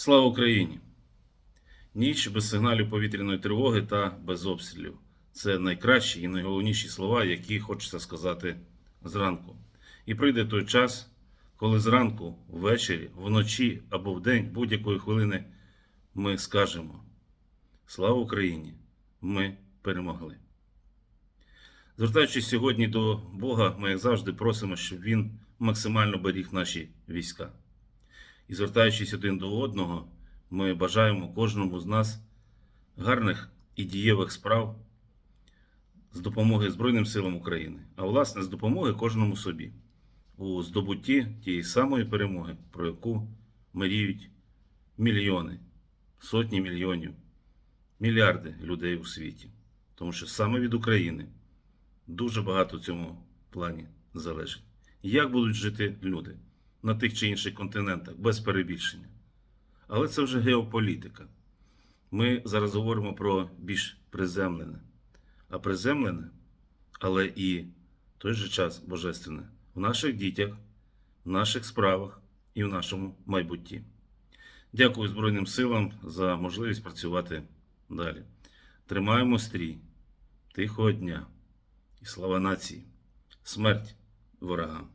Слава Україні! Ніч без сигналів повітряної тривоги та без обстрілів. Це найкращі і найголовніші слова, які хочеться сказати зранку. І прийде той час, коли зранку, ввечері, вночі або вдень будь-якої хвилини ми скажемо Слава Україні! Ми перемогли. Звертаючись сьогодні до Бога, ми, як завжди, просимо, щоб Він максимально беріг наші війська. І звертаючись один до одного, ми бажаємо кожному з нас гарних і дієвих справ з допомоги Збройним силам України, а власне з допомоги кожному собі у здобутті тієї самої перемоги, про яку мріють мільйони, сотні мільйонів, мільярди людей у світі. Тому що саме від України дуже багато в цьому плані залежить. Як будуть жити люди на тих чи інших континентах без перебільшення? Але це вже геополітика. Ми зараз говоримо про більш приземлене. А приземлене, але і в той же час божественне в наших дітях, в наших справах і в нашому майбутті. Дякую Збройним силам за можливість працювати далі. Тримаємо стрій, тихого дня і слава нації, смерть ворогам.